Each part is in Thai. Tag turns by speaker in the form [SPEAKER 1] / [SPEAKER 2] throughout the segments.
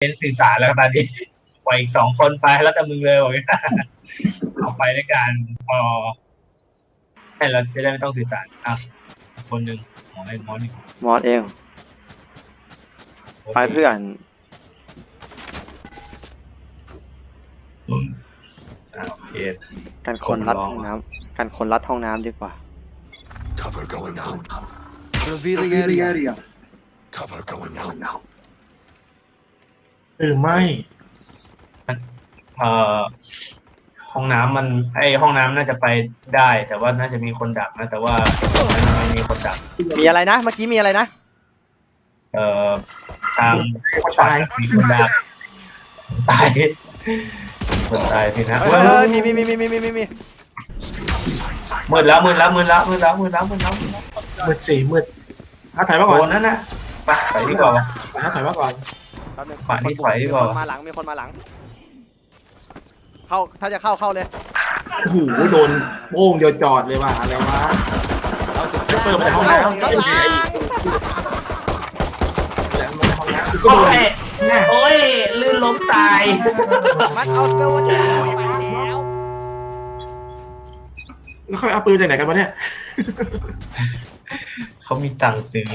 [SPEAKER 1] เป็นสื่อสารแล้วตอนนี้ปล่อยอีกสองคนไปแล้วแต่มึงเลยบอกอย่างนี้เอาไปด้วยกันพอให้เราจะได้ไม่ต้องสื่อสารอะคนหนึ่งหมอไอ้หมอนี่
[SPEAKER 2] มอสเอง ไปเพื่อน
[SPEAKER 1] อะโอเค
[SPEAKER 2] กันคนรัดห้องน้ำกันคนรัดห้องน้ำดีกว่า
[SPEAKER 3] Cover going out.
[SPEAKER 4] Revealing area.
[SPEAKER 3] Cover going out.
[SPEAKER 5] หรือไม่
[SPEAKER 1] เอ่อห้องน้ำมันไอห้องน้ำน่าจะไปได้ แต่ว่าน่าจะมีคนดักนะ แต่ว่าไม่มีคนดัก
[SPEAKER 2] มีอะไรนะ เมื่อกี้มีอะไรนะ
[SPEAKER 1] เอ่อทาง
[SPEAKER 5] ตาย
[SPEAKER 1] มีคนดักตายมีคนตายสินะ
[SPEAKER 2] เฮ้ยเฮ้ยมีมีมีมีมีมีมีมื
[SPEAKER 1] ดแล้วมืดแล้วมืดแล้วมืดแล้วมืดแล้วมืดแล้วมืดแล้ว
[SPEAKER 5] มืดสี่มืดอาถอยมาก่อนโด
[SPEAKER 1] นนั่นนะไปไปดีกว่าวะ
[SPEAKER 5] อาถอยมาก่อน
[SPEAKER 2] ป๊บนึง
[SPEAKER 1] ขวานี่
[SPEAKER 2] มีค
[SPEAKER 1] ถอยดีกว่า
[SPEAKER 2] มีคนมาหลังมีคนมาหลัง เข้าถ้าจะเข้าเข้าเลย
[SPEAKER 5] โอ้โหโดนโป้งเดียวจอดเลยว่ะอะไรวะเปิดมาจากห้อง
[SPEAKER 2] เข้า
[SPEAKER 5] น้ำ
[SPEAKER 2] ข้างหลัง
[SPEAKER 5] ก็
[SPEAKER 1] โอ้
[SPEAKER 5] โดน
[SPEAKER 1] ยโอ้ย ลื่นล้มตาย
[SPEAKER 2] มันเอาเบลวันนี้ไปแล้ว
[SPEAKER 5] แล้วค่อยเอาปืนจากไหนกันวะเนี่ย
[SPEAKER 1] เขามีตังค์ซื้อ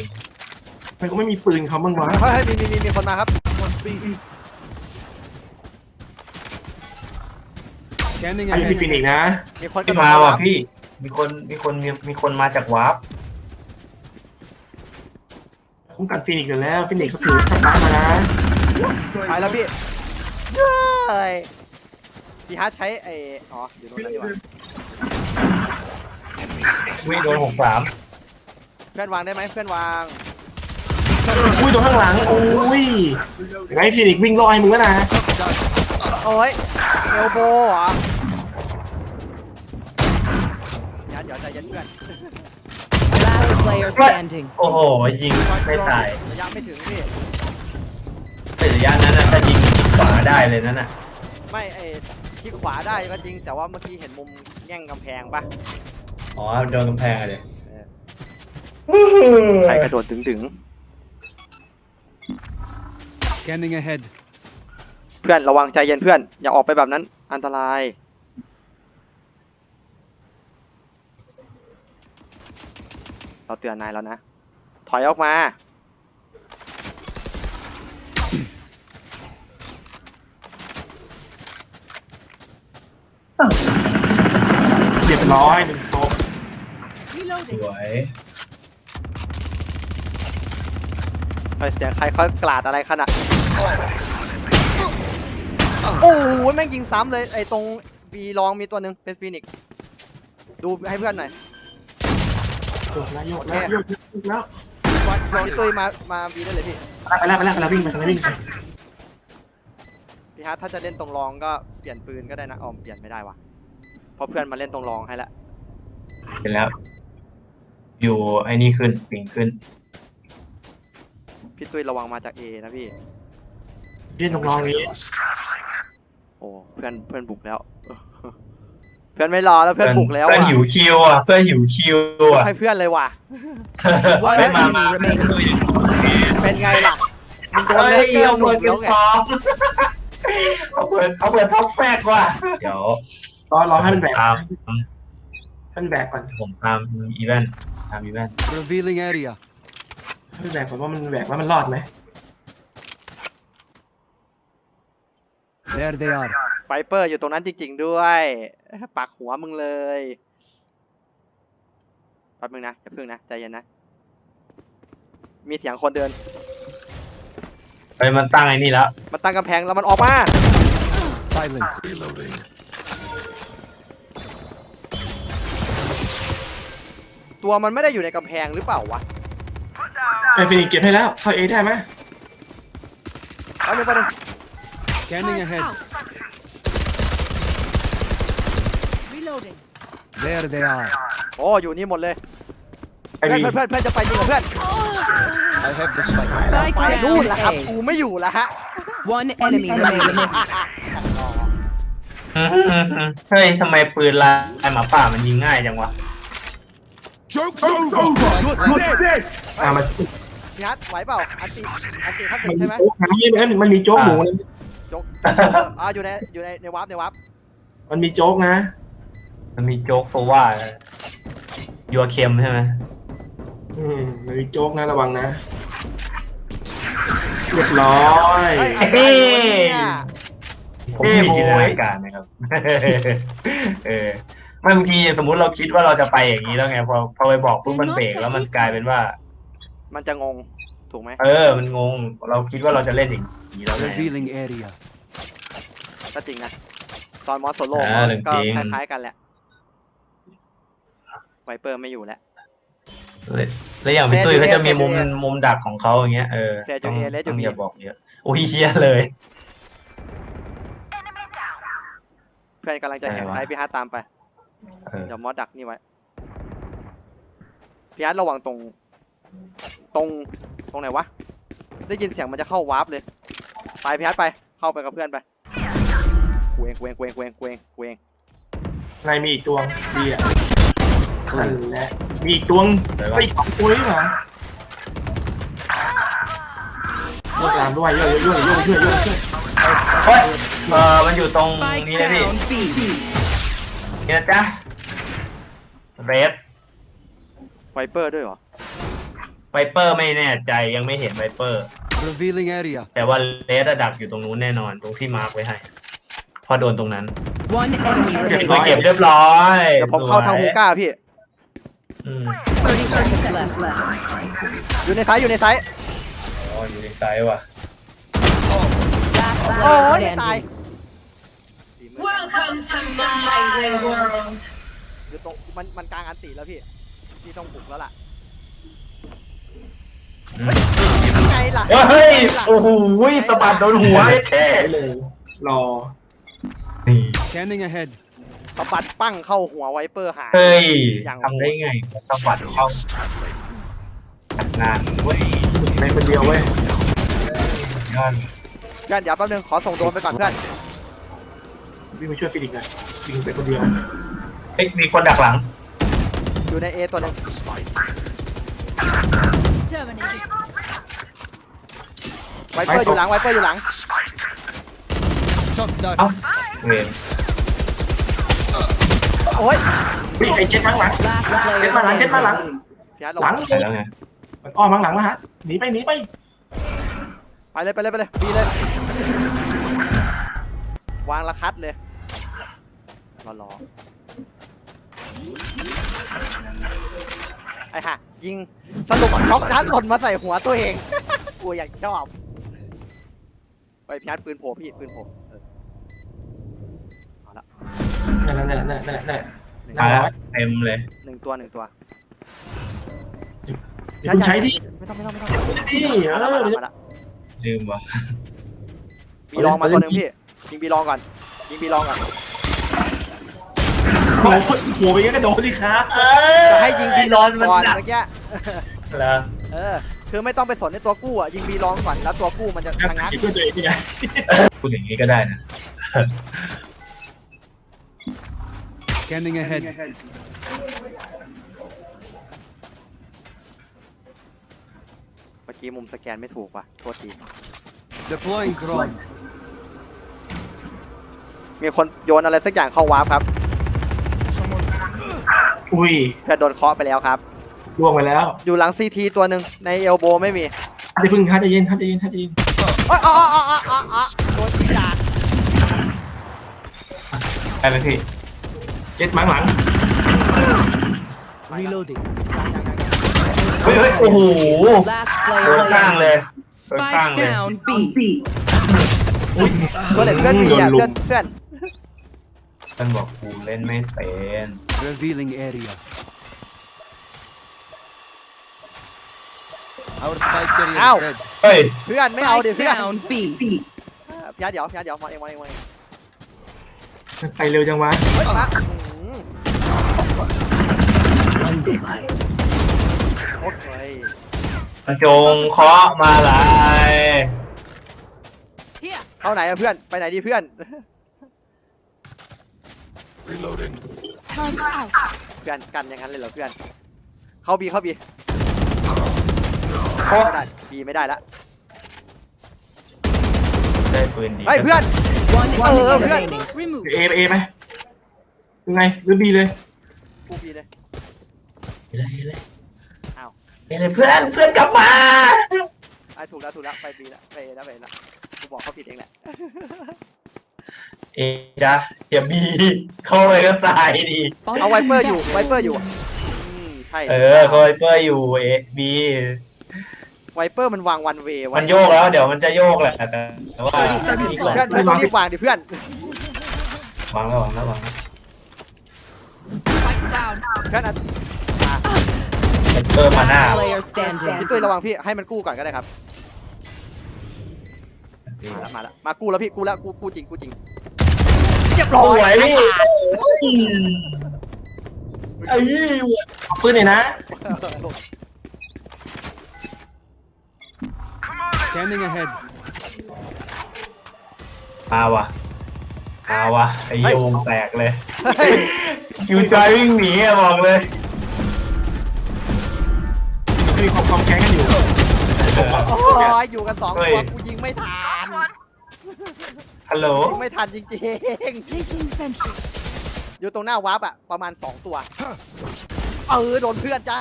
[SPEAKER 5] มันก็ไม่มีปืนเขาบ้างวะ
[SPEAKER 2] เฮ้ยเฮ้ยมีมีมีมีคนมาครับ
[SPEAKER 4] Scanning
[SPEAKER 5] อันนี้มี
[SPEAKER 4] ahead.
[SPEAKER 5] ฟินิกส์นะ
[SPEAKER 2] มีคน
[SPEAKER 1] ที่มาว่ะพี่มีคนมีคนมีมีคนมาจากวาร์ป
[SPEAKER 5] คุ้มกันฟินิกส์อยู่แล้วฟินิกส์เขาถือสตาร์ทมานะ
[SPEAKER 2] ไปแล้วพี่เฮ้ยพี่ฮาร์ดใช้ไอ้อ๋ออยู่ตรงนั้นดีกว่า
[SPEAKER 1] วิ่งโดนหกสาม
[SPEAKER 2] เพื่อนวางได้ไหมเพื่อนวาง
[SPEAKER 5] อุ้ยโดนข้างหลังอุ้ยไงฟินิกส์วิ่งลอยมึงแล้วนะ
[SPEAKER 2] โอ้ยเอลโบเหรอยัดเดี๋ยวใจเย็นเพื่อน
[SPEAKER 6] Last player standing.
[SPEAKER 1] โอ้โหยิงไม่ตาย
[SPEAKER 2] ระยะไม่ถึงพี่
[SPEAKER 1] เป็นระยะนั้นนะถ้ายิงขวาได้เลยนั่นน่ะ
[SPEAKER 2] ไม่ไอ้ที่ขวาได้ก็จริง แต่ว่าเมื่อกี้เห็นมุมแง่งกำแพงปะ
[SPEAKER 1] อ๋อโดนกำแพงอะเลย
[SPEAKER 2] ใครกระโดดถึงถึง
[SPEAKER 4] Scanning ahead.
[SPEAKER 2] เพื่อนระวังใจเย็นเพื่อน อย่าออกไปแบบนั้น อันตราย เราเตือนนายแล้วนะ ถอยออกมา
[SPEAKER 5] เรียบร้อยหนึ่งศพ
[SPEAKER 1] สวย
[SPEAKER 2] เฮ้ยเสียงใครเขากลาดอะไรขนาด โอ้โหแม่งยิงซ้ำเลยไอ้ตรงบีลองมีตัวหนึ่งเป็นฟีนิกซ์ดูให้เพื่อนหน่อย
[SPEAKER 5] โยกแล้วโยกแล้วโยกแล้ว
[SPEAKER 2] วันพี่ตุ้ยมามาบีได้เลยพี่
[SPEAKER 5] ไปแล้วไปแล้วไปแล้ววิ่งไปทางนี้วิ่งไป
[SPEAKER 2] พี่ฮาร์ทถ้าจะเล่นตรงรองก็เปลี่ยนปืนก็ได้นะอ๋อเปลี่ยนไม่ได้วะเพราะเพื่อนมาเล่นตรงรองให้ละ
[SPEAKER 1] เสร็จแล้ว อยู่ไอ้นี่ขึ้นปิงขึ้น
[SPEAKER 2] พี่ตุ้ยระวังมาจากเอนะพี่
[SPEAKER 5] ยื่นตรงรองนี้
[SPEAKER 2] โอ้เพื่อนเพื่อนบุกแล้ว เพื่อนไม่รอแล้วเพื่อนบุกแล้ว
[SPEAKER 1] เพื่อน
[SPEAKER 2] อะ
[SPEAKER 1] หิวคิวอะเพื่อนหิวคิวอะ
[SPEAKER 2] ให้เพื่อนเลยว่ะ
[SPEAKER 6] One
[SPEAKER 1] ไม่มามา
[SPEAKER 6] enemy remaining.
[SPEAKER 2] เป็นไงล่ะมึงโดน
[SPEAKER 1] เฮ้
[SPEAKER 2] เลยยเพื่อน
[SPEAKER 1] เอา
[SPEAKER 2] บุ
[SPEAKER 1] เปิ
[SPEAKER 2] ก
[SPEAKER 1] ด
[SPEAKER 2] แล้
[SPEAKER 1] เก็
[SPEAKER 2] ว
[SPEAKER 1] บ
[SPEAKER 2] ไง
[SPEAKER 1] ของเอาเปิดเอาเปิดท็อปแฟกว่ะเดี๋ยว
[SPEAKER 5] รอรอให้มันแบก
[SPEAKER 1] ตาม
[SPEAKER 5] ให้มันแบกก่อน
[SPEAKER 1] ผมตามอีเวนต์ตามอีเวนต์
[SPEAKER 4] Revealing area.
[SPEAKER 5] ให้มันแบกก่อนว่ามันแบกแล้วมันรอดไหม
[SPEAKER 4] There they are.
[SPEAKER 2] ไฟเปอร์อยู่ตรงนั้นจริง ๆ ด้วย ปักหัวมึงเลยแป๊บนึงนะอย่าเพิ่งนะ ใจเย็นนะ มีเสียงคนเดิน
[SPEAKER 1] ไปมันตั้งไอ้นี่แล้ว
[SPEAKER 2] มันตั้งกำแพงแล้วมันออกมา
[SPEAKER 4] Silence.
[SPEAKER 3] Reloading.
[SPEAKER 2] ตัวมันไม่ได้อยู่ในกำแพงหรือเปล่าวะ
[SPEAKER 5] ไอฟินิกส์เก็บให้แล้วเข้าเอได้ไหม
[SPEAKER 2] แป๊บนึงแป๊บนึง
[SPEAKER 4] Scanning ahead.
[SPEAKER 6] Reloading.
[SPEAKER 4] There they are.
[SPEAKER 2] โอ้อยู่นี่หมดเลย
[SPEAKER 5] ไอ
[SPEAKER 2] เพื่อน
[SPEAKER 5] บี
[SPEAKER 2] เพื่อนเพื่อนเพื่อนจะไปยิงกับเพื่อน
[SPEAKER 4] I have the spike.
[SPEAKER 6] Spike
[SPEAKER 2] ไป
[SPEAKER 6] down
[SPEAKER 2] นู่นละครับ
[SPEAKER 6] A.
[SPEAKER 2] กูไม่อยู่ละฮะ
[SPEAKER 6] One enemy remaining.
[SPEAKER 1] เฮ้ยทำไมปืนลายหมาป่ามันยิงง่ายจังวะ
[SPEAKER 3] Joke's over. You're dead.
[SPEAKER 5] อ่ามา
[SPEAKER 2] พี่ฮัทไหวเปล่าอันตีอันตีขั้น
[SPEAKER 5] มั
[SPEAKER 2] สิ
[SPEAKER 5] น
[SPEAKER 2] บ
[SPEAKER 5] มี
[SPEAKER 2] ใช่ไหม
[SPEAKER 5] โจ๊กนะมันมันมีโจ๊กหมูนะ
[SPEAKER 2] จกเอออ่าอยู่ในอยู่ในในวาร์ปในวาร์ป
[SPEAKER 5] มันมีโจ๊กนะ
[SPEAKER 1] มันมีโจ๊กโซว่ายัวเค็มใช่ไหม
[SPEAKER 5] อืมมันมีโจ๊กนะระวังนะเรียบร้อย
[SPEAKER 2] เฮ้ยอะไรวะเนี่ย
[SPEAKER 1] ผมมีจินตนาการนะครับ เออไม่บางทีสมมุติเราคิดว่าเราจะไปอย่างนี้แล้วไงพอพอไปบอกปุ๊บมันเบรกแล้วมันกลายเป็นว่า
[SPEAKER 2] มันจะงง ถูกไหม
[SPEAKER 1] เออ มันงง เราคิดว่าเราจะเล่นอย่างนี้แล้วไง
[SPEAKER 4] Revealing area.
[SPEAKER 2] ก็จริงนะ ตอนมอสโซโล่
[SPEAKER 1] อ่าเรื่อง
[SPEAKER 2] ก็
[SPEAKER 1] จริง
[SPEAKER 2] คล้ายๆกันแหละ ไวเปอร์ไม่อยู่แล้ว
[SPEAKER 1] แล้วอย่างพี่ตุ้ยเขาจะมีมุม
[SPEAKER 2] เซจูเอ
[SPEAKER 1] มุมดักของเขาอย่างเงี้ยเออ
[SPEAKER 2] เซจู
[SPEAKER 1] ต้อง
[SPEAKER 2] เอเลจู
[SPEAKER 1] ต้อง
[SPEAKER 2] บี
[SPEAKER 1] อย่าบอกเยอะโอ้ยเฮียเลย
[SPEAKER 2] เพื่อนกำลังจะแข่ง
[SPEAKER 1] อะไรวะ
[SPEAKER 2] ไซพี่ฮัทตามไป
[SPEAKER 1] เออ
[SPEAKER 2] เดี๋ยวมอสดักนี่ไว้พี่ฮัทระวังตรง ตรงตรงไหนวะ ได้ยินเสียงมันจะเข้าวาร์ปเลย ไปพี่ฮัทไป เข้าไปกับเพื่อนไปเวงเวงเวงเวงเวงเวง
[SPEAKER 5] ในมีอีกตัวดีอะนั่นแหละมีอีกตัวก็อีกสองตัวนี่หว่าโยกตามด้วยโยกโยกโยกโยกโยกโยก
[SPEAKER 1] เฮ้ยเออมันอยู่ตรง
[SPEAKER 6] Spike
[SPEAKER 1] นี้นะพี่
[SPEAKER 6] down B.
[SPEAKER 1] นี่นะจ๊ะเรด
[SPEAKER 2] ไวเปอร์ด้วยเหรอ
[SPEAKER 1] ไวเปอร์ไม่แน่ใจยังไม่เห็นไวเปอร์
[SPEAKER 4] Revealing area.
[SPEAKER 1] แต่ว่าเรดดักอยู่ตรงนู้นแน่นอนตรงที่มาร์กไว้ให้พอโดนตรงนั้น
[SPEAKER 6] One enemy
[SPEAKER 1] เก็บ
[SPEAKER 6] remaining.
[SPEAKER 1] ตัวเก็บเรียบร้อย
[SPEAKER 2] เดี๋ยวผมเข้าทาง
[SPEAKER 1] ส
[SPEAKER 2] ฮู
[SPEAKER 1] วย
[SPEAKER 2] ก้าพี่
[SPEAKER 1] อืม
[SPEAKER 6] 30 seconds left.
[SPEAKER 2] อยู่ในไซส์อยู่ในไซส์
[SPEAKER 1] อ๋ออยู่ในไซส์ว่ะ
[SPEAKER 6] Last
[SPEAKER 2] โอ้
[SPEAKER 6] player
[SPEAKER 2] ยไม่ตาย
[SPEAKER 6] standing.
[SPEAKER 7] Welcome to my world.
[SPEAKER 2] อยู่ตรงมันมันกลางอันติแล้วพี่พี่ต้องปลุกแล้วล่ะ
[SPEAKER 1] อืม
[SPEAKER 2] ยัง ไงล่ะ
[SPEAKER 1] เฮ้ย
[SPEAKER 2] ยังไงล่ะ
[SPEAKER 1] โอ้โหสะบัดโดนหัวไอ้แค่
[SPEAKER 5] ไปเลย รอ
[SPEAKER 1] นี่
[SPEAKER 4] Scanning ahead.
[SPEAKER 2] สะบัดปั้งเข้าหัวไวเปอร์หาย
[SPEAKER 1] เฮ้ย
[SPEAKER 2] อย่าง
[SPEAKER 1] ทำได้ไงสะบัดเข้า
[SPEAKER 3] Shadows traveling.
[SPEAKER 1] จัดงานเว้ย
[SPEAKER 5] ในคนเดียวเว้ย
[SPEAKER 1] ยอด
[SPEAKER 2] เพื่อนเดี๋ยวแป๊บนึงขอส่งโดรนไปก่อนเพื่อน
[SPEAKER 5] วิ่งไปช่วยฟิลิกหน่อยวิ่งไปคนเดียว
[SPEAKER 1] เฮ้ยมีคนดักหลัง
[SPEAKER 2] อยู่ในเอตัวหนึง
[SPEAKER 3] The spike.
[SPEAKER 7] Terminated.
[SPEAKER 2] ไวเปอร์อยู่หลังไวเปอร์อยู่หลัง
[SPEAKER 4] Shot down.
[SPEAKER 1] เอ้าเวร
[SPEAKER 2] โอ้ย
[SPEAKER 5] วิ่งไอ้เจ็ดข้างหลัง
[SPEAKER 6] Last
[SPEAKER 5] เจ็ด
[SPEAKER 6] player
[SPEAKER 5] มาหลัง เจ็ดมาหลัง
[SPEAKER 6] standing.
[SPEAKER 2] พี่ฮัท
[SPEAKER 5] หลัง
[SPEAKER 2] ระวัง
[SPEAKER 1] ไปแล้วไง
[SPEAKER 5] มันอ้อมข้างหลังแล้วฮะ หนีไป หนีไป
[SPEAKER 2] ไปเลยไปเลยไปเลยบีเลย วางละคัดเลยรอรอไอ้ห่า ยิงสรุปช็อกนัดหล่นมาใส่หัวตัวเอง กูอยากชอบ ไปพี่ฮัทปืนโผล่พี่ปืนโผล่เออเอาละ
[SPEAKER 5] นั่นแหละนั่นแหละนั่นแหละนั่นแหละ
[SPEAKER 2] หนึ่ง
[SPEAKER 1] มา
[SPEAKER 2] ตัว
[SPEAKER 1] แล้วเต็มเลย
[SPEAKER 2] หนึ่งตัวหนึ่งตัว
[SPEAKER 5] เดี๋ยวคุณใช้ที่
[SPEAKER 2] ไม่ต้องไม่ต้องไม่ต้อง
[SPEAKER 5] ที่เอ
[SPEAKER 2] มา
[SPEAKER 5] อ
[SPEAKER 2] ละ
[SPEAKER 5] เดี๋ยว
[SPEAKER 2] มาละ
[SPEAKER 1] ลืมว่ะ
[SPEAKER 2] บีลองมาตัวหนึ่งพี่ยิงบีลองก่อนยิงบีลองก่อน
[SPEAKER 5] หัวไปงั้นก็โดนดิครับ
[SPEAKER 2] จะให้ยิงบีลองก่อนเมื่อกี้
[SPEAKER 1] แล้ว
[SPEAKER 2] เออ คือไม่ต้องไปสนในตัวกู้อะยิงบีลองก่อนแล้วตัวกู้มันจะชะงัก
[SPEAKER 5] เพื่อนตัวเองนี่ไง
[SPEAKER 1] พูดอย่างนี้ก็ได้นะ
[SPEAKER 4] Scanning ahead.
[SPEAKER 2] เมื่อกี้มุมสแกนไม่ถูกว่ะโทษที
[SPEAKER 4] Deploying drone.
[SPEAKER 2] มีคนโยนอะไรสักอย่างเข้าวาร์ปครับ
[SPEAKER 5] อุ้ย
[SPEAKER 2] เพื่อนโดนเคาะไปแล้วครับ
[SPEAKER 5] ล่วงไปแล้ว
[SPEAKER 2] อยู่หลังซีทีตัวหนึ่งในเอลโบไม่มี
[SPEAKER 5] ท่านจะพึ่งท่านจะเย็นท่านจะเย็นท่านจะเย็น
[SPEAKER 2] โอ๊ยอ๋ออ๋ออ๋ออ๋ออ๋อโดนจีจาก
[SPEAKER 1] ไปไหมพี่
[SPEAKER 5] เจ็ดมังหลัง
[SPEAKER 4] Reloading.
[SPEAKER 1] เฮ้ยเฮ้ยโอ้โห
[SPEAKER 6] Last
[SPEAKER 1] โดน
[SPEAKER 6] player
[SPEAKER 1] ข้างเลย
[SPEAKER 6] standing.
[SPEAKER 1] โดนข้าง
[SPEAKER 6] Spike
[SPEAKER 1] เลย
[SPEAKER 6] down B.
[SPEAKER 2] ตัวเหล็กเพื่อนมีอะ
[SPEAKER 5] โดนลุ
[SPEAKER 2] เพื่อน
[SPEAKER 5] ม
[SPEAKER 2] เพื่อน
[SPEAKER 1] มันบอกกูเล่นไม่เป็น
[SPEAKER 4] Revealing area. Our spike carrier
[SPEAKER 2] Ow.
[SPEAKER 4] is dead.
[SPEAKER 1] เฮ้ย
[SPEAKER 2] เพื่อนไม่เอาดิ
[SPEAKER 6] Spike
[SPEAKER 2] เพื่อน
[SPEAKER 6] down B.
[SPEAKER 2] พี่ยัดเดี๋ยวพี่ยัดเดี๋ยวมาเองมาเองมาเอง
[SPEAKER 5] มันไปเร็วจังวะ
[SPEAKER 2] เฮ้ยมาอืมโอเค
[SPEAKER 1] จงเคาะมาลาย
[SPEAKER 7] Here.
[SPEAKER 2] เข้าไหนอะเพื่อนไปไหนดีเพื่อน
[SPEAKER 3] Reloading.
[SPEAKER 7] Turn out.
[SPEAKER 2] เพื่อนกันอย่างนั้นเลยเหรอเพื่อน เข้าบีเข้าบี
[SPEAKER 1] โไม่
[SPEAKER 2] ได้บีไม่ได้ละ
[SPEAKER 1] ได้ปืนดี
[SPEAKER 2] เฮ้ยเพื่อน
[SPEAKER 6] One
[SPEAKER 2] Oh,
[SPEAKER 6] enemy
[SPEAKER 2] oh,
[SPEAKER 6] remaining.
[SPEAKER 7] Remove.
[SPEAKER 5] เอไปเอไหมยังไงหรือบีเลย
[SPEAKER 2] กูบีเลย
[SPEAKER 1] เฮ้ยเลย
[SPEAKER 2] อ้าว
[SPEAKER 1] เฮ้ยเลยเพื่อนเพื่อนกลับมา
[SPEAKER 2] ไอ้ถูกแล้วถูกแล้วไปบีละไปเอแล้วไปเอแล้วกูบอกเขาผิดเองแหละ
[SPEAKER 1] เอจ้ะอย่าบีเข้าไปก็ตายดี
[SPEAKER 2] เอาไวเปอร์อยู่ไวเปอร์อยู่อืมใช่
[SPEAKER 1] เออคอยเปอร์อยู่เอบี
[SPEAKER 2] ไวเปอร์มันวางวันเวย์
[SPEAKER 1] มันโยกแล้วเดี๋ยวมันจะโยกแหละแต่แต่ว่า
[SPEAKER 6] 30 seconds
[SPEAKER 1] อีกหลาย
[SPEAKER 2] เพื่อนเพื่อนต้องรีบวางดิเพื่อน
[SPEAKER 1] วางแล้ววางแล้ววางแล้ว
[SPEAKER 7] Spikes down.
[SPEAKER 2] เพื่อนอะ
[SPEAKER 1] มันเพิ่มมาหน้า
[SPEAKER 6] Last player standing.
[SPEAKER 2] พี่ตุ้ยระวังพี่ให้มันกู้ก่อนก็ได้ครับ มาแล้วมาแล้วมากู้แล้วพี่กู้แล้วกู้กู้จริงกู้จริงเรี ยบร้
[SPEAKER 1] ส
[SPEAKER 2] อ
[SPEAKER 1] วย
[SPEAKER 2] ย
[SPEAKER 1] พี่ไอ้ยี่
[SPEAKER 5] เอาปืนหน่อยนะ
[SPEAKER 4] Scanning ahead.
[SPEAKER 1] มาวะมาวะไอ้โยงแตกเลย
[SPEAKER 2] เฮ้ย
[SPEAKER 1] คิวจอยวิ่งหนีอะบอกเลย
[SPEAKER 5] มีความความแค้นกันอยู่
[SPEAKER 2] โอ้ยอยู่กันสอง
[SPEAKER 1] เฮ้
[SPEAKER 2] ตัวยกูยิงไม่ทัน
[SPEAKER 1] ฮัลโหล
[SPEAKER 2] ยิงไม่ทันจริง
[SPEAKER 7] Placing sentry.
[SPEAKER 2] ๆ อยู่ตรงหน้าวาร์ปอะประมาณสองตัว เออ โดนเพื่อนจ้า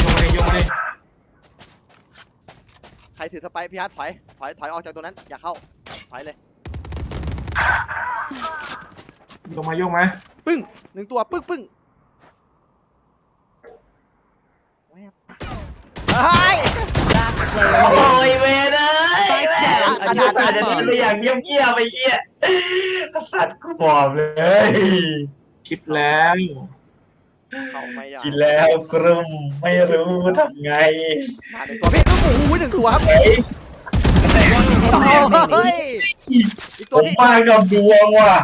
[SPEAKER 5] โยงเลยโยงเลย
[SPEAKER 2] ใครถือสไปร์พี่ฮัทถอย ถอย ถอยออกจากตรงนั้น อย่าเข้า ถอยเลย
[SPEAKER 5] โยงมาโยงมา
[SPEAKER 2] ปึ้งหนึ่งตัว ปึ้งปึ้งแวบเฮ้ย
[SPEAKER 6] Last
[SPEAKER 1] โอ้
[SPEAKER 6] player
[SPEAKER 1] ยเวรเลย
[SPEAKER 6] Spike down.
[SPEAKER 1] อาจารย์อาจจะที่ไปอย่างเงียบๆไปเงี้ยสัตว์กูบอกเลย
[SPEAKER 5] คิดแล้ว
[SPEAKER 2] เข้าไม่อยาก
[SPEAKER 1] กินแล้วกรุ่มไม่รู้ทำไง
[SPEAKER 2] มาหนึ่งตัวพี่โอ้โหหนึ่งตัวครับ
[SPEAKER 1] เฮ้ย
[SPEAKER 2] เฮ้ยอีก
[SPEAKER 1] ผ
[SPEAKER 2] ตัว
[SPEAKER 1] ม
[SPEAKER 2] พี่
[SPEAKER 1] มากับดวงว่ะ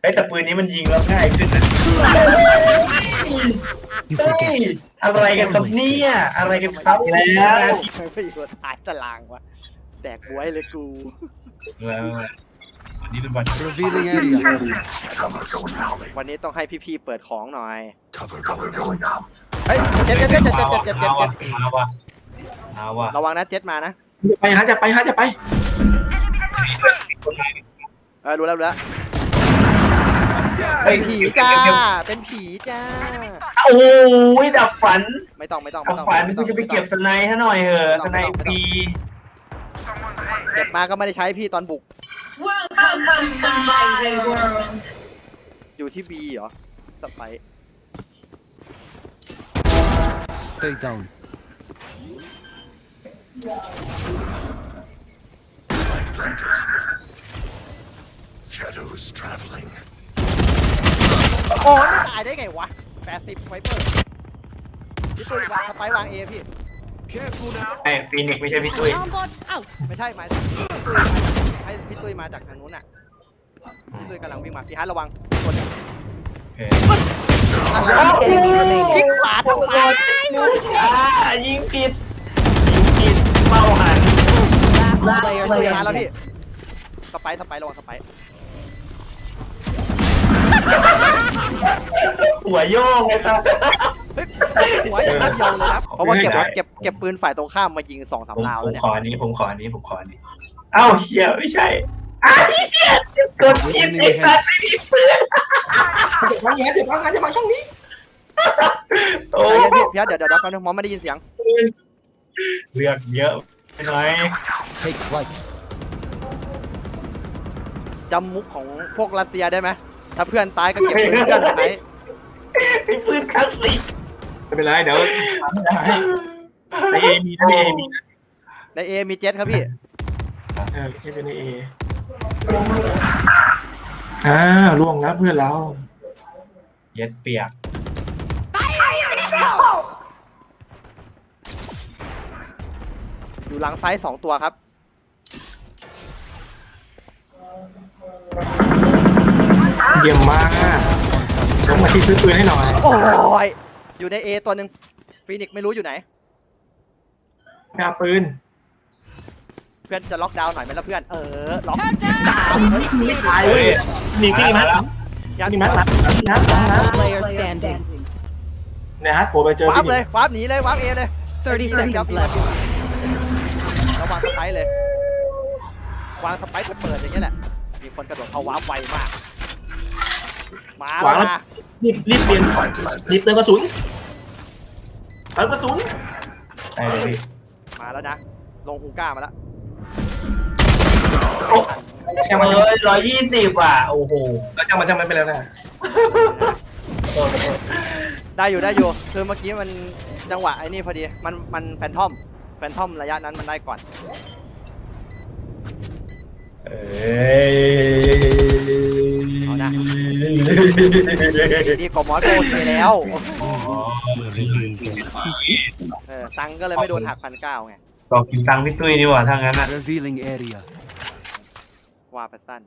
[SPEAKER 1] ไอ้ยแต่ปืนนี้มันยิงแล้วง่ายขึ้นนะ
[SPEAKER 4] You
[SPEAKER 1] เฮ้ย
[SPEAKER 4] forget.
[SPEAKER 1] อะไรกันครับเนี่ย อะไรกันครับแล้ว
[SPEAKER 2] ไม่อยู่ท้ายตารางวะ แดกบวยเลยกู
[SPEAKER 1] แล้ววันนี้เป็นวัน
[SPEAKER 4] Revealing area.
[SPEAKER 2] วันนี้ต้องให้พี่ๆเปิดของหน่อย
[SPEAKER 3] Cover going out.
[SPEAKER 2] เฮ้ยเจ็ดเจ็ดเจ็ดเจ็ดเจ็ดเจ็ดเจ็ดเจ็ด
[SPEAKER 1] มาว่ะมาว่ะมาว่ะ
[SPEAKER 2] ระวังนะเจ็ดมานะ
[SPEAKER 5] จะไปฮะจะไปฮะจะไป
[SPEAKER 2] เออรู้แล้วรู้แล้ว
[SPEAKER 1] เฮ้ย
[SPEAKER 2] ผีจ้าเป็นผีจ้า
[SPEAKER 1] โอ้ยดับฝัน
[SPEAKER 2] ไม่ต้องไม่ต้องไม่
[SPEAKER 1] ดับ
[SPEAKER 2] ต้อง
[SPEAKER 1] ฝัน
[SPEAKER 2] ไม่
[SPEAKER 1] กู
[SPEAKER 2] ต้อง
[SPEAKER 1] จะไปเก็บสไนด์ให้หน่อยเหอะสไนด์ฟรี
[SPEAKER 2] เก็บมาก็ไม่ได้ใช้พี่ตอนบุก
[SPEAKER 7] Welcome to my world.
[SPEAKER 2] อยู่ที่บีเหรอสไปร์
[SPEAKER 4] Stay down.
[SPEAKER 3] Shadows traveling.
[SPEAKER 2] โอ้ยไม่ตายได้ไงวะแปดสิบไวเปอร์พี่ตุ้ยวางสไปร์วางเอพี่
[SPEAKER 1] ไอ้ฟีนิกซ์ไม่ใช่พี่ตุ้ย
[SPEAKER 7] Alarm bot out.
[SPEAKER 2] ไม่ใช่หมายถึงพี่ตุ้ยมาให้พี่ตุ้ยมาจากทางนู้นน่ะพี่ตุ้ยกำลังวิ่งมาพี่ฮัทระวังกด
[SPEAKER 1] โอเค
[SPEAKER 6] enemy remaining.
[SPEAKER 2] คลิกขวาทำไม
[SPEAKER 1] อ่ายิงผิดยิงผิดเป้าหัน
[SPEAKER 6] Last player
[SPEAKER 2] มาแล้ว
[SPEAKER 6] standing.
[SPEAKER 2] พี่สไปร์สไปร์ระวังสไปร์
[SPEAKER 1] หัวโยกไงครับ
[SPEAKER 2] เฮ้ยหัวอย่างนั้นยองเลยครับเพราะว่าเก็บเก็บเก็บปืนฝ่ายตรงข้ามมายิงสองสาม
[SPEAKER 1] ผม
[SPEAKER 2] ราว
[SPEAKER 1] ผ
[SPEAKER 2] แล้ว
[SPEAKER 1] ม
[SPEAKER 2] เนี่ย
[SPEAKER 1] ขออันนี้ผมขออันนี้ผมขออันนี้เอ้าเฮียไม่ใช่อ้าวเฮียกดผิดไอ้สัตว์ไม่มีปืน
[SPEAKER 5] เจ็บมาแย่เจ็บมาฮะจะมาช่องนี้
[SPEAKER 1] โอ้
[SPEAKER 2] ใจเย็นพี่พี่ฮัทเดี๋ยวเดี๋ยวเดี๋ยวแป๊บนึงมองไม่ได้ยินเสียง
[SPEAKER 1] เลือกเยอะไปหน่อย
[SPEAKER 4] Take flight.
[SPEAKER 2] จำมุกของพวกรัสเซียได้ไหมถ้าเพื่อนตายก็เก็บปืนเพื่อนไว้
[SPEAKER 1] ไอ้ปืนคลาสสิก
[SPEAKER 5] ไม่เป็นไรเดี๋ยวในเอมีในเอมี
[SPEAKER 2] ในเอมีเจ็ตครับพี่
[SPEAKER 5] เออใช่เป็นในเออ่าล่วงแล้วเพื่อนเรา
[SPEAKER 1] เย็ดเปียก
[SPEAKER 2] อยู่หลังซ้ายสองตัวครับ
[SPEAKER 5] เยี่ยมมากลงมาที่ซื้อปืนให้หน่อย
[SPEAKER 2] โอ้ย อยู่ในเอตัวหนึ่งฟีนิกซ์ไม่รู้อยู่ไหน
[SPEAKER 5] ไม่เอาปืน
[SPEAKER 2] เพื่อนจะล็อกดาวน์หน่อยไหมล่ะเพื่อน เออ ล็อก
[SPEAKER 7] Countdown.
[SPEAKER 1] เฮ้ย
[SPEAKER 5] นี่พี่มัด
[SPEAKER 1] แล้ว
[SPEAKER 2] ยัน
[SPEAKER 5] นี่มัดมัดนี่มัด
[SPEAKER 6] Last player standing.
[SPEAKER 5] เนี่ยฮะโผล่ไปเจอ
[SPEAKER 2] วาร์
[SPEAKER 5] พี่
[SPEAKER 2] ปเลยวาร์ปหนีเลยวาร์ปเอเลย
[SPEAKER 6] 30 seconds left.
[SPEAKER 2] แล้ววางสไปร์เลย วางสไปร์ไปเปิดอย่างเงี้ยแหละ มีคนกระโดดเข้าวาร์ปไวมาก มา
[SPEAKER 5] หวัง
[SPEAKER 2] แล้ว
[SPEAKER 5] แล้ว
[SPEAKER 2] นะ
[SPEAKER 5] รีบรีบเปลี่ยนรีบเติมกระสุนเติมกระสุน
[SPEAKER 1] ได้เลยพี่
[SPEAKER 2] มาแล้วนะลงฮูก้ามาแล้ว
[SPEAKER 5] แค่มัน
[SPEAKER 1] เอ้ยร้อยยี่สิบอะโอ้โห
[SPEAKER 5] แล้วจะมันจะไม่เป็นแล้วนะ
[SPEAKER 1] โทษโทษ
[SPEAKER 2] ได้อยู่ได้อยู่คือเมื่อกี้มันจังหวะไอ้นี่พอดีมันมันแฟนทอมแฟนทอมระยะนั้นมันได้ก่อน
[SPEAKER 1] เอ้ย
[SPEAKER 2] เอา นะดีกว่ามอสโกเคแล้วเออตังค์ก็เลยไม่โดนหักพันเก้าไง
[SPEAKER 1] ก็กินตังค์พี่ตุ้ยนี่หว่าถ้างั้นอะ
[SPEAKER 4] Revealing area.
[SPEAKER 2] ว่าไปสั้น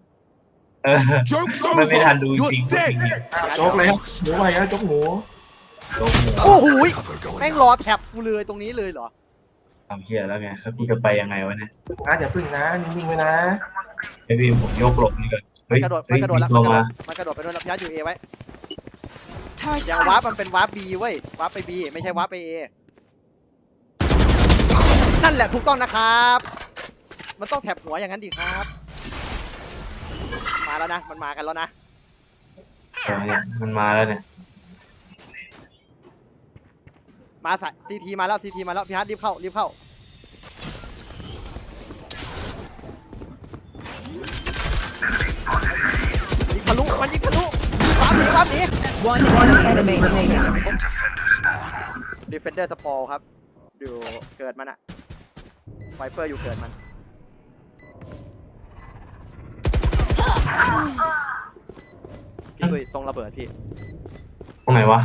[SPEAKER 1] เออ
[SPEAKER 4] Joke's
[SPEAKER 1] ไม่ไม่ทันดู
[SPEAKER 4] You're
[SPEAKER 1] จริง
[SPEAKER 4] dead.
[SPEAKER 5] โจ๊กเลยครับหมูอะไรนะโจ๊กหมู
[SPEAKER 1] โจ๊กหมู
[SPEAKER 2] โอ้โหย
[SPEAKER 3] Cover going
[SPEAKER 2] แม่งรอแท็บกูเลยตรงนี้เลยเหรอ
[SPEAKER 1] ทำเฮียแล้วไงแล้วพี่จะไปยังไงวะเนี่ย
[SPEAKER 5] นะอย่าพึ่งนะ นิ่งๆไว้นะ
[SPEAKER 1] ไอพี่ผมยกหลบนี่ก่อนเฮ้
[SPEAKER 2] มั
[SPEAKER 1] ย
[SPEAKER 2] นกระโดด
[SPEAKER 1] เฮ้
[SPEAKER 2] มัน
[SPEAKER 1] ย
[SPEAKER 2] กระโดดแล้ว
[SPEAKER 1] ล
[SPEAKER 2] มัน
[SPEAKER 1] ง
[SPEAKER 2] กระโด
[SPEAKER 1] มา
[SPEAKER 2] ดมันกระโดดไปโดนรับยัดอยู่เอไว้อย่างวาร์ปมันเป็นวาร์ปบีเว้ยวาร์ปไปบีไม่ใช่วาร์ปไปเอนั่นแหละถูกต้องนะครับ มันต้องแถบหัวอย่างนั้นดีครับ มาแล้วนะ มันมากันแล้วนะ
[SPEAKER 1] เออเนี่ยมันมาแล้วเนี่ย
[SPEAKER 2] มาใส่ซีทีมาแล้วซีทีมาแล้วพี่ฮัทรีบเข้ารีบเข้ายิงทะลุ มันยิงทะลุวาร์ปหนีวาร์ปหนี
[SPEAKER 6] One enemy remaining.
[SPEAKER 2] ดีเฟนเดอร์สปอลครับ อยู่เกิดมันอะไวเปอร์อยู่เกิดมัน พี่ตุยตรงระเบิดพี่
[SPEAKER 1] ตรงไหนวะ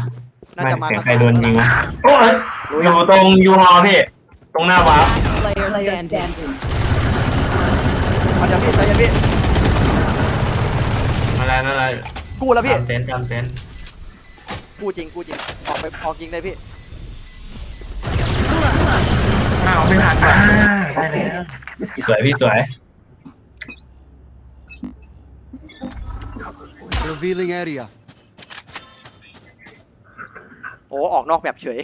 [SPEAKER 2] น่าจะมา
[SPEAKER 1] เสียง
[SPEAKER 2] ทาง
[SPEAKER 1] ใครโดนยิงวะโอ้ย
[SPEAKER 2] รู้
[SPEAKER 1] อ
[SPEAKER 2] ยัง
[SPEAKER 1] ยู่ตรงยูฮอพี่ ตรงหน้าวาร์ป
[SPEAKER 6] Player standing.
[SPEAKER 2] มันจะพี่ใจเย็นพี่
[SPEAKER 1] อะไรนั่นอะไร
[SPEAKER 2] กูแล้วพี่
[SPEAKER 1] ตามเซนตามเซน
[SPEAKER 2] กูจริงกูจริงออกไปออกยิงเลยพี่
[SPEAKER 5] อ้าวไม่ทันอ่าได้แล้ว
[SPEAKER 1] สวยพี่สวย
[SPEAKER 4] Revealing area.
[SPEAKER 2] โอ้ออกนอกแบบเฉย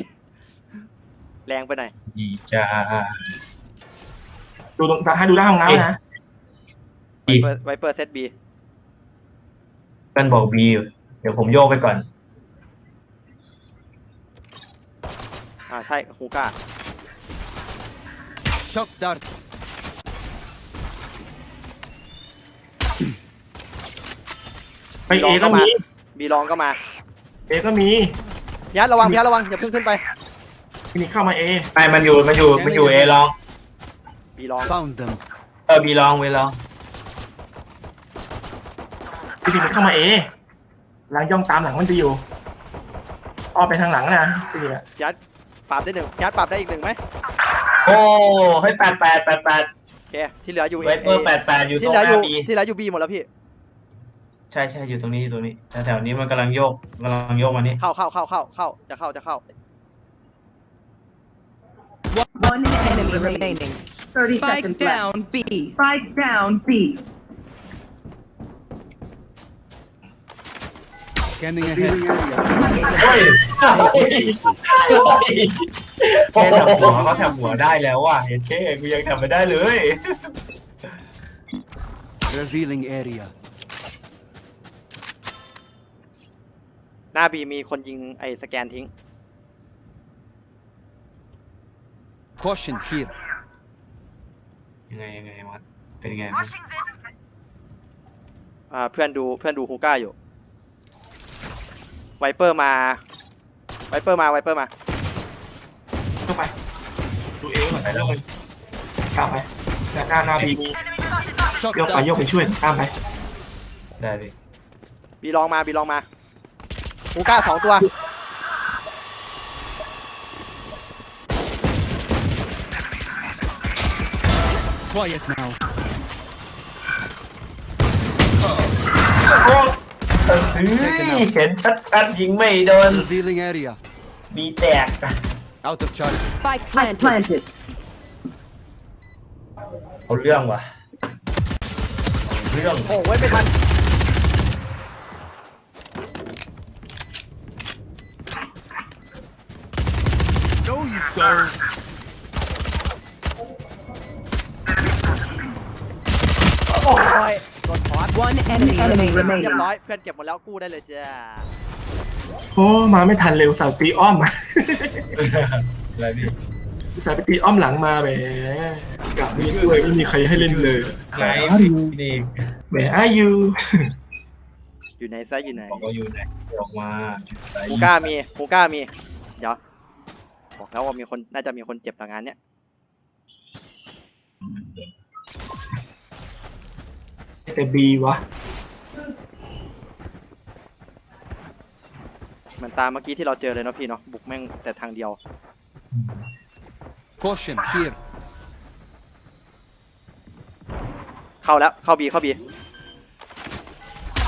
[SPEAKER 2] แรงไปหน่อย
[SPEAKER 1] ดีจ้า
[SPEAKER 5] ดูตรงให้ดูด้านห้องน้ำนะ
[SPEAKER 2] ไวเปอร์ไวเปอร์เซตบี
[SPEAKER 1] เพื่อนบอกบีอยู่เดี๋ยวผมโยกไปก่อน
[SPEAKER 2] อ่าใช่ฮูก้า
[SPEAKER 4] Shock dart.
[SPEAKER 5] ไปเอก็มี
[SPEAKER 2] บีลองก็มา
[SPEAKER 5] เอก็มี
[SPEAKER 2] พี่ฮัทระวังพี่ฮัทระวังอย่าเพิ่งขึ้นไป
[SPEAKER 5] ทีนี้เข้ามาเอ
[SPEAKER 1] ไม่มันอยู่มันอยู่มันอยู่เอลอง
[SPEAKER 2] บีลอง
[SPEAKER 4] Found them.
[SPEAKER 1] เออบีลองเวลอง
[SPEAKER 5] ทีนี้เข้ามาเอแล้วย่องตามหลังมันจะอยู่อ้อมไปทางหลังนะทีนี้
[SPEAKER 2] พี่ฮัทปรับได้หนึ่งพี่ฮัทปรับได้อีกหนึ่งไหม
[SPEAKER 1] โอ้เฮ้ยแปดแปดแปดแปด
[SPEAKER 2] โอเคที่เหลืออยู่
[SPEAKER 1] ไวเปอร์แปดแปดอยู่ตร
[SPEAKER 2] ที่
[SPEAKER 1] ง
[SPEAKER 2] เหลือ
[SPEAKER 1] ห
[SPEAKER 2] อยู่
[SPEAKER 1] น้าบี
[SPEAKER 2] ที่เหลืออยู่บีหมดแล้วพี่
[SPEAKER 1] ใช่ใช่อยู่ตรงนี้อยู่ตรงนี้แถวๆนี้มันกำลังโยกกำลังโยกมานี่
[SPEAKER 2] เข้าเข้าเข้าเข้าเข้าจะเข้าจะเข้า
[SPEAKER 6] One enemy remaining.
[SPEAKER 7] 30
[SPEAKER 6] Spike
[SPEAKER 7] seconds left.
[SPEAKER 6] down B.
[SPEAKER 7] Spike down B.
[SPEAKER 4] Scanning ahead.
[SPEAKER 1] เฮ้ยแค่แถบหัวเขาแถบหัวได้แล้วว่ะเห็นเท่กูยังทำไม่ได้เลย
[SPEAKER 4] Revealing area.
[SPEAKER 2] หน้าบีมีคนยิงไอ้สแกนทิ้ง
[SPEAKER 4] Caution here.
[SPEAKER 1] ยังไงยังไงมัดเป็นยังไง
[SPEAKER 2] อ่าเพื่อนดูเพื่อนดูฮูก้าอยู่ ไวเปอร์มาไวเปอร์มาไวเปอร์มา
[SPEAKER 5] เข้าไปดูเอก่อนไปแล้วมันตามไปหน้าหน้าหน้าบีมี
[SPEAKER 4] Shock
[SPEAKER 5] โยกไป
[SPEAKER 4] dart.
[SPEAKER 5] โยกไปช่วยตามไป
[SPEAKER 1] ได้ดิ
[SPEAKER 2] บีลองมาบีลองมาฮูก้าสองตัว
[SPEAKER 1] เฮ้ยเห็นชัดๆยิงไม่โดน
[SPEAKER 4] Revealing area.
[SPEAKER 1] มีแตก
[SPEAKER 4] Out of charge.
[SPEAKER 6] Spike planted. planted.
[SPEAKER 1] เอาเรื่องว่ะเอาเรื่อง
[SPEAKER 2] โอ้ยไม่ทัน
[SPEAKER 4] No, you don't.
[SPEAKER 2] โอ้ย
[SPEAKER 6] One enemy
[SPEAKER 2] เรี
[SPEAKER 6] remaining.
[SPEAKER 2] ยบ
[SPEAKER 6] remaining.
[SPEAKER 2] ร้อยเพื่อนเก็บหมดแล้วกู้ได้เลยจ้า
[SPEAKER 5] โอ้มาไม่ทันเร็วสาวตีอ้อม
[SPEAKER 1] อะไรพี่
[SPEAKER 5] สาวไปตีอ้อมหลังมาแหมกลับนี่ด้วยไม่มีใครให้เล่นเลย
[SPEAKER 1] ไหนพี่นี่
[SPEAKER 5] แหมอายุ
[SPEAKER 2] อยู่ไหนซะอยู่ไหน
[SPEAKER 1] บอกว่าอยู่ไหนออกมาไหน
[SPEAKER 2] ฮูก้ามีฮูก้ามี เดี๋ยว บอกแล้วว่ามีคนน่าจะมีคนเจ็บต่างงานเนี้ย
[SPEAKER 5] แต่บีวะ
[SPEAKER 2] เหมันตามเมื่อกี้ที่เราเจอเลยเนาะพี่เนาะบุกแม่งแต่ทางเดียว
[SPEAKER 4] Caution here.
[SPEAKER 2] เข้าแล้วเข้าบีเข้าบี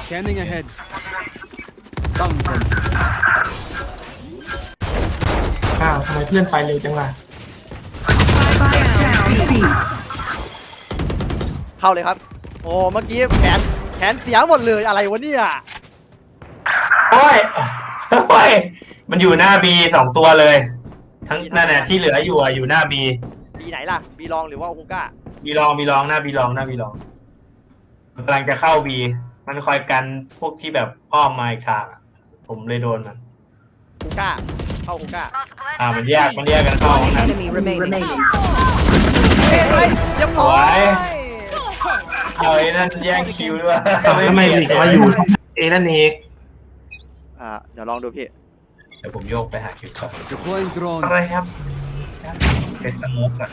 [SPEAKER 4] Scanning ahead. Down them.
[SPEAKER 5] อ้าวทำไมเพื่อนไปเร็วจังล่ะ
[SPEAKER 6] Down B.
[SPEAKER 2] เข้าเลยครับ โอ้เมื่อกี้แขนแขนเสียหมดเลยอะไรวะเนี่ย
[SPEAKER 1] โอ้ยโอ้ยมันอยู่หน้าบีสองตัวเลย ทั้งนั่นแหละที่เหลืออยู่อะอยู่หน้าบี
[SPEAKER 2] บีไหนล่ะบีลองหรือว่าฮูก้า
[SPEAKER 1] บีลองบีลองหน้าบีลองหน้าบีลองมันกำลังจะเข้าบีมันคอยกันพวกที่แบบอ้อมมาอีกทางอะผมเลยโดนมัน
[SPEAKER 2] ฮูก้าเข้าฮูก้า
[SPEAKER 1] อ่ามันแยกมันแยกกันเข้า
[SPEAKER 6] One
[SPEAKER 1] นะ
[SPEAKER 6] enemy remaining.
[SPEAKER 7] Remaining.
[SPEAKER 2] เฮ้ยเฮ้ยเรียบร้อย
[SPEAKER 1] สวย เอาไอ้นั่นแย่งคิวด้วย
[SPEAKER 5] ทำไมถึงมาอยู่เอนั่นเอง
[SPEAKER 2] อ่าเดี๋ยวลองดูพี่
[SPEAKER 1] เดี๋ยวผมโยกไปหาคิวก่อน
[SPEAKER 4] Deploying drone.
[SPEAKER 1] อะไรครับ เป็นสมุกอะ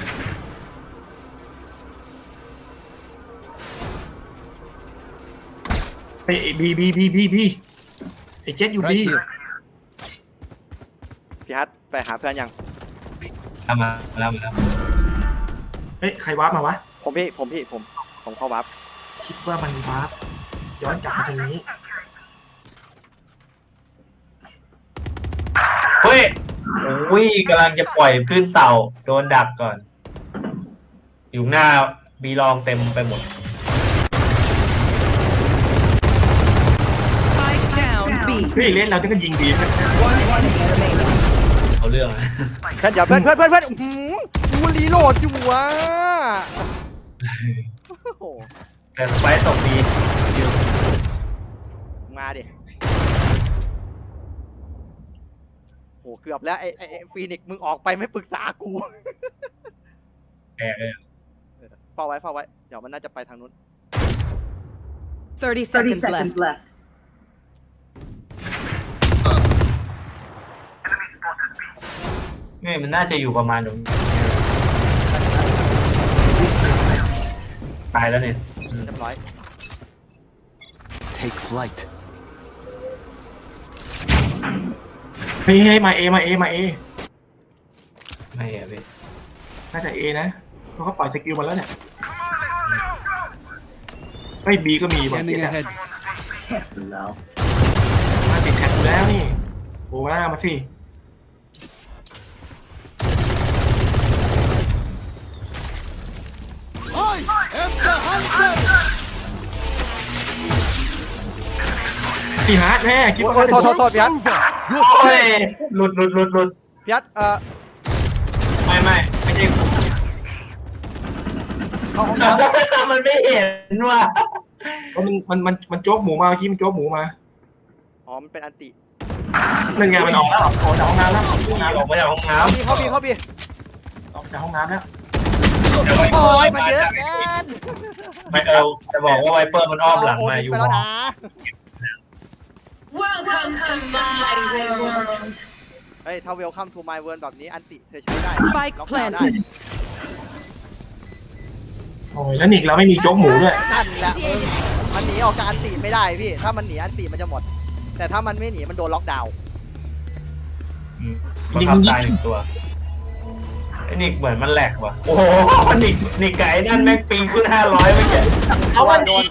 [SPEAKER 5] ไอบีบีบีบีบีไอเจ็ดอยู่
[SPEAKER 4] Right
[SPEAKER 5] บี
[SPEAKER 4] here.
[SPEAKER 2] พี่ฮัทไปหาเพื่อนยัง
[SPEAKER 1] ทำมาแล้วมาแล้ว
[SPEAKER 5] เฮ้ยใครวาร์ปมาวะ
[SPEAKER 2] ผมพี่ ผมพี่ ผม ผมเข้าวับ
[SPEAKER 5] คิดว่ามันวาร์ปย้อนกลับมาทางนี้
[SPEAKER 1] เฮ้ยโอ้ยกำลังจะปล่อยขึ้นเต่า โดนดักก่อน อยู่หน้าบีลองเต็มไปหมด
[SPEAKER 6] Spike down B.
[SPEAKER 5] เฮ้ยเล่นเราจะก็ยิงดีนะ
[SPEAKER 6] One enemy remaining.
[SPEAKER 1] เอาเรื่องนะ
[SPEAKER 2] เพื่อนเดี๋ยวเพื่อนเพื่อนเพื่อนเพื่อนอื้อหือกูรีโหลดอยู่วะโอ้โห
[SPEAKER 1] แต่สไปซ์ตกบี
[SPEAKER 2] มาดิโหเกือบแล้วไอ้ไอ้ไอ้ฟีนิกซ์มึงออกไปไม่ปรึกษากู
[SPEAKER 1] แตกเลย
[SPEAKER 2] เฝ้าไว้เฝ้าไว้ เดี๋ยวมันน่าจะไปทางนู้น
[SPEAKER 6] 30 seconds left.
[SPEAKER 1] นี่มันน่าจะอยู่ประมาณตรงนี้ ตายแล้วเนี่ยอืม
[SPEAKER 2] เรียบร้อย
[SPEAKER 4] Take flight.
[SPEAKER 5] เฮ้ยเฮ้ยมาเอมาเอมาเอ
[SPEAKER 1] ไม่อะพี่
[SPEAKER 5] น่าจะเอนะเพราะเขาปล่อยสกิลมาแล้วเนี่ยเฮ้ยบีก็มีว่ะ
[SPEAKER 4] Scanning
[SPEAKER 5] เจ็ดอะ
[SPEAKER 4] ahead.
[SPEAKER 5] มาติดแท็กอยู่แล้วนี่โอ้หน้ามาสิ พี่ฮาร์ดแม่คิดว่า
[SPEAKER 2] โทษโทษโทษโทษพี่ฮัท
[SPEAKER 4] Over.
[SPEAKER 1] โอ้ย
[SPEAKER 4] You're dead.
[SPEAKER 1] หลุดหลุดหลุดหลุด
[SPEAKER 2] พี่ฮัทเอ่อ
[SPEAKER 1] ไม่ไม่ไม่ใช่ผม
[SPEAKER 2] เข้าห้องน้ำ
[SPEAKER 1] มันไม่เห็นว่ะ
[SPEAKER 5] มันมันมันมันโจ๊กหมูมาเมื่อกี้มันโจ๊กหมูมา
[SPEAKER 2] อ๋อมันเป็นอันติ
[SPEAKER 5] นั่นไงมันออกแล้วออกจากห้องน้ำแล้วออกจากห้อง
[SPEAKER 1] อ
[SPEAKER 5] น้ำ
[SPEAKER 1] อกมาจากห้องน้
[SPEAKER 2] เข้าบีเข้าบีเข้าบี
[SPEAKER 5] ออกจากห้องน้ำแล้วำ
[SPEAKER 2] โอ้ยมันเยอะเกิน
[SPEAKER 1] ไม่เออจะบอกว่าไวเปอร์มันอ้อมหลังมาอยู่
[SPEAKER 2] ไปแล้วนะ
[SPEAKER 7] Welcome to my world.
[SPEAKER 2] เฮ้ยถ้า Welcome to my world แบบนี้อันติเธอใช้ได้
[SPEAKER 6] Spike
[SPEAKER 2] ล็อกดาวน์ได้
[SPEAKER 6] planted.
[SPEAKER 5] โอ้ยแล้วนิกเราไม่มีโจ๊กหมูด้วย
[SPEAKER 2] นั่นแหละเออมันหนีออกจากอันติไม่ได้พี่ ถ้ามันหนีอันติมันจะหมด แต่ถ้ามันไม่หนีมันโดนล็อกดาวน์
[SPEAKER 1] อืมมันขับตายหนึ่งตัว ไอ้นิกเหมือนมันแหลกว่ะ โอ้โหมันนิกนิกไก่นั่นแม่งปิงขึ้นห้าร้อยเมื่อกี้
[SPEAKER 5] เอาวัน
[SPEAKER 2] โด
[SPEAKER 5] นี้
[SPEAKER 2] น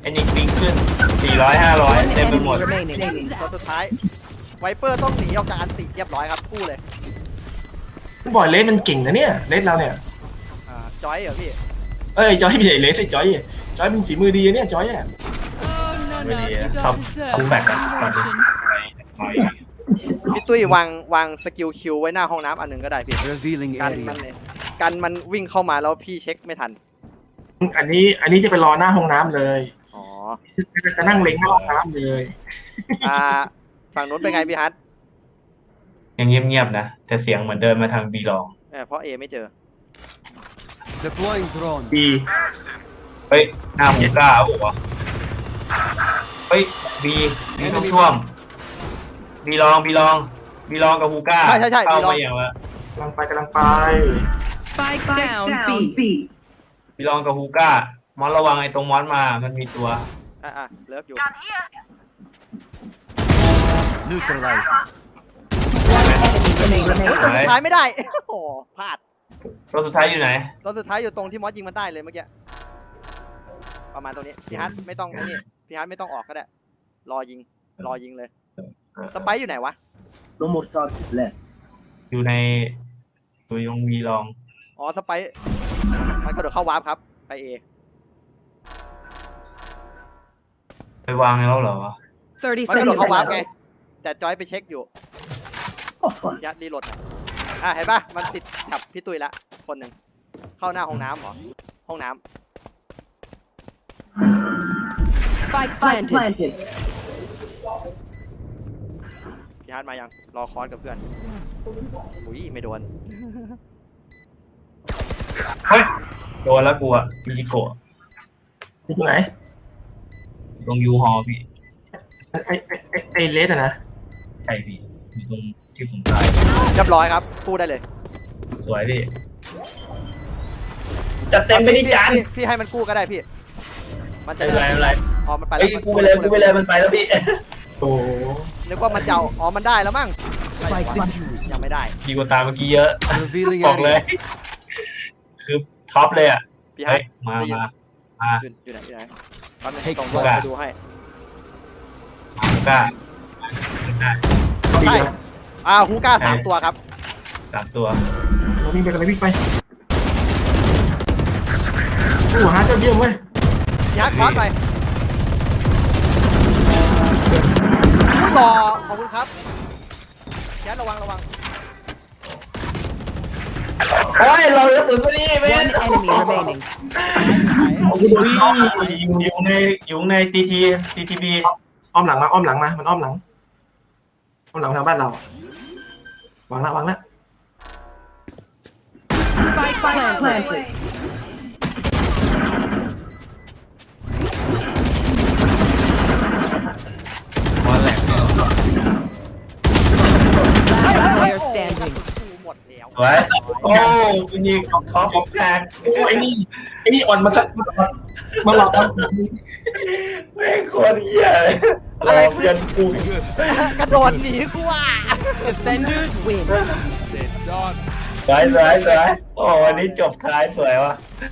[SPEAKER 1] ไอ้นิกปิงขึ้นสี่ร้อยห้าร้อย
[SPEAKER 6] One
[SPEAKER 1] เต็มไป
[SPEAKER 6] enemy
[SPEAKER 1] หมด
[SPEAKER 6] remaining.
[SPEAKER 2] ตัวสุดท้าย ไวเปอร์ต้องหนีออกจากอันติเรียบร้อยครับกู้เลย
[SPEAKER 5] บอยเลสมันเก่งนะเนี่ย เลสเราเนี่ย
[SPEAKER 2] อ่าจอยเหรอพี่
[SPEAKER 5] เอ้ยจอยไม่ใช่เลสไอ้จอยจอยเป็นฝีมือดีนะเนี่ยจอยอะ
[SPEAKER 7] Oh, no,
[SPEAKER 1] ไม่
[SPEAKER 7] no,
[SPEAKER 1] ดี
[SPEAKER 7] you
[SPEAKER 1] อะ
[SPEAKER 7] don't
[SPEAKER 1] ท็อป
[SPEAKER 7] deserve
[SPEAKER 1] ท็อปแบกอะตอนนี้
[SPEAKER 7] emotions.
[SPEAKER 2] พี่ตุ้ยวางวางสกิลคิวไว้หน้าห้องน้ำอันหนึ่งก็ได้พี่
[SPEAKER 4] Revealing
[SPEAKER 2] กันมัน
[SPEAKER 4] area.
[SPEAKER 2] เลยกันมันวิ่งเข้ามาแล้วพี่เช็คไม่ทัน
[SPEAKER 5] อันนี้อันนี้จะไปรอหน้าห้องน้ำเลย
[SPEAKER 2] อ๋อ
[SPEAKER 5] จะนั่งเล็งหน้าห้องน้ำเลย
[SPEAKER 2] อ่า ฝั่งนู้นเป็นไงพี่ฮัท
[SPEAKER 1] ยังเงียบๆนะ แต่เสียงเหมือนเดินมาทางบีลอง
[SPEAKER 2] เออเพราะเอไม่เจอ
[SPEAKER 4] Deploying drone.
[SPEAKER 5] ดี
[SPEAKER 1] เฮ้ยหน้าหมูกล้าโอ้โหเฮ้ยบีบีต้องท่วม บีลองบีลองบีลองกับฮูก้า
[SPEAKER 2] ใช่ใช่ใช่
[SPEAKER 1] เข้า
[SPEAKER 2] บีลอง
[SPEAKER 1] มาอย่างละ
[SPEAKER 5] กำลังไปกำลังไป
[SPEAKER 6] Spike down,
[SPEAKER 7] down,
[SPEAKER 6] B.
[SPEAKER 1] บีลองกับฮูก้ามอนระวังไอ้ตรงมอนมา มันมีตัว
[SPEAKER 2] อะอะเลิฟอยู่
[SPEAKER 4] Neutralized.
[SPEAKER 6] Enemy
[SPEAKER 2] โอ้ย
[SPEAKER 6] remaining.
[SPEAKER 2] ตัวสุดท้ายไม่ได้ โอ้โหพลาด
[SPEAKER 1] ตัวสุดท้ายอยู่ไหน
[SPEAKER 2] ตัวสุดท้ายอยู่ตรงที่มอสยิงมันได้เลยเมื่อกี้ ประมาณตรงนี้ พี่ฮัทไม่ต้องไอ้นี่พี่ฮัทไม่ต้องออกก็ได้ รอยิง รอยิงเลย สไปซ์อยู่ไหนวะ
[SPEAKER 3] No more shots left.
[SPEAKER 1] อยู่ในตัวยงบีลอง
[SPEAKER 2] อ๋อสไปซ์มันกระโดดเข้าวาร์ปครับ ไปเอ
[SPEAKER 1] ไปวางแล้วเหรอ
[SPEAKER 6] 30
[SPEAKER 2] มันกระโดด
[SPEAKER 6] seconds
[SPEAKER 2] เข้าวาร์ป
[SPEAKER 6] left.
[SPEAKER 2] ไงแต่จอยไปเช็คอยู่
[SPEAKER 3] Oh, fun.
[SPEAKER 2] ยัดรีโหลดหน่อยอะเห็นปะมันติดกับพี่ตุ้ยละ คนหนึ่ง เข้าหน้าห้องน้ำเหรอ ห้องน้
[SPEAKER 6] Spike
[SPEAKER 3] Spike
[SPEAKER 6] planted.
[SPEAKER 3] planted. ำ
[SPEAKER 2] พี่ฮัทมายัง รอคอนกับเพื่อน อุ้ยไม่โดน
[SPEAKER 1] เฮ้ยโดนแล้วกูอะมิจิโกะ
[SPEAKER 5] นี่ตรงไหน
[SPEAKER 1] ตรงยูฮอพี่
[SPEAKER 5] ไอไอไอ้ไอเลสอะนะ
[SPEAKER 1] ใช่พี่อยู่ตรงที่ผมตาย
[SPEAKER 2] เรียบร้อยครับ พูดได้เลย
[SPEAKER 1] สวยพี่จัดเต็มไปดิจาน
[SPEAKER 2] พี่พี่ให้มันกู้ก็ได้พี่ มันจะ
[SPEAKER 1] ไม่เป็นไรไม่เป็นไร
[SPEAKER 2] อ๋อมันไปแล้
[SPEAKER 1] เฮ้
[SPEAKER 2] วยมัน
[SPEAKER 1] กูไปเลยกูไปเลยมันไปแล้วพี่
[SPEAKER 5] โอ้โห
[SPEAKER 2] นึกว่ามันจะเอาอ๋อมันได้แล้วมั้ง
[SPEAKER 4] Spike diffused.
[SPEAKER 2] ยังไม่ได้
[SPEAKER 1] ดีกว่าตามเมื่อกี้เยอะ
[SPEAKER 4] Revealing
[SPEAKER 1] บอกเลย
[SPEAKER 4] area.
[SPEAKER 1] คือท็อปเลยอะ
[SPEAKER 2] พี่ฮั
[SPEAKER 1] เฮ้
[SPEAKER 2] ท
[SPEAKER 1] ยมา
[SPEAKER 2] ได้ยิน
[SPEAKER 1] มา มา
[SPEAKER 2] อยู่อยู่ไหนอยู่ไหนแป๊บนึง
[SPEAKER 4] Take
[SPEAKER 2] ส่ง
[SPEAKER 1] photo
[SPEAKER 2] ไปดูให้
[SPEAKER 1] ฮูก้าได้
[SPEAKER 5] ดี
[SPEAKER 2] ใช่
[SPEAKER 5] นะ
[SPEAKER 2] อ่าฮูก้าสามตัวครับ
[SPEAKER 1] สามตัว
[SPEAKER 5] เราวิ่งไปกันเลยวิ่งไปโอ้โหฮาร์ดยอดเยี่ยมเว้ย
[SPEAKER 2] พี่ฮัทคอสไป รอขอบคุณครับพี่ฮัทระวังระวัง
[SPEAKER 1] โอ้ยเราเหลือปืนตัวนี้เว้
[SPEAKER 6] One enemy remaining.
[SPEAKER 1] โอ้ยอยู่อยู่ในอยู่ในซีทีซีทีบี
[SPEAKER 5] อ้อมหลังมาอ้อมหลังมา มันอ้อมหลังอ้อมหลังมาทางบ้านเราวางละวางละ
[SPEAKER 6] Spike planted.
[SPEAKER 3] Planted.
[SPEAKER 1] มอนแหลก
[SPEAKER 6] Player standing.
[SPEAKER 2] กูหมดแล้ว
[SPEAKER 1] สวยโอ้คุณยิงท็อปของแทน
[SPEAKER 5] โอ้ไอ้นี่ไอ้นี่อ่อนมาจากมาหลอกเอา
[SPEAKER 1] แม่งโคตรเหี้ยเลยอะไรเพื่อนกู
[SPEAKER 2] กระโดดหนีกูอะ
[SPEAKER 6] Defenders win.
[SPEAKER 4] They're done.
[SPEAKER 1] สวยสวยสวยโอ้วันนี้จบท้ายสวยว่ะ